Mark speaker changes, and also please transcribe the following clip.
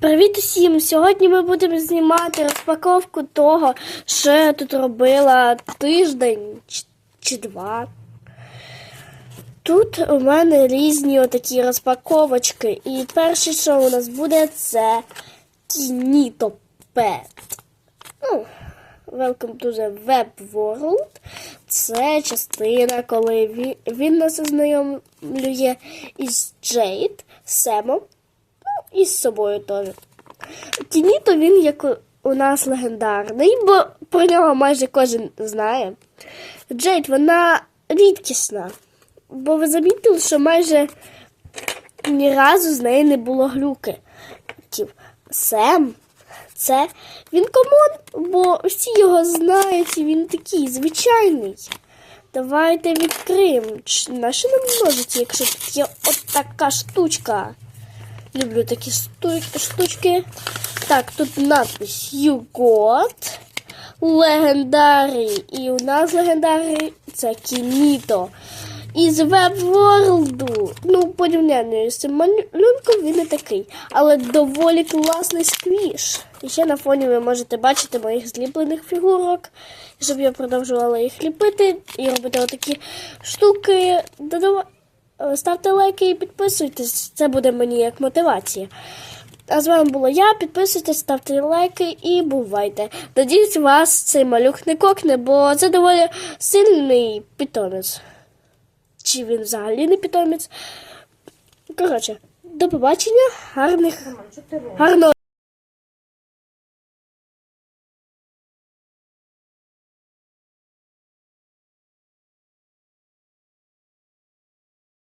Speaker 1: Привіт усім! Сьогодні ми будемо знімати розпаковку того, що я тут робила тиждень чи- два. Тут у мене різні отакі розпаковочки. І перше, що у нас буде, це Pet. Ну, Welcome to the Web World. Це частина, коли він, він нас ознайомлює із Джейд, Семом, і з собою теж. Кініто він як у- нас легендарний, бо про нього майже кожен знає. Джейд, вона рідкісна. Бо ви замітили, що майже ні разу з неї не було глюки. Сем, це він комон, бо всі його знають, і він такий звичайний. Давайте відкриємо. Ч- Наші нам ножиці, якщо є от така штучка. Люблю такі штучки. Так, тут надпись You got. Легендарій. І у нас легендарій це Кініто. Із веб-ворлду. Ну, порівняння з цим малюнком він не такий. Але доволі класний сквіш. І ще на фоні ви можете бачити моїх зліплених фігурок, щоб я продовжувала їх ліпити і робити отакі штуки. Е, Ставте лайки і підписуйтесь, це буде мені як мотивація. А з вами була я. Підписуйтесь, ставте лайки і бувайте. Надіюсь, вас цей малюк не кокне, бо це доволі сильний питомець. Чи він взагалі не питомець? Коротше, до побачення, гарних гарного.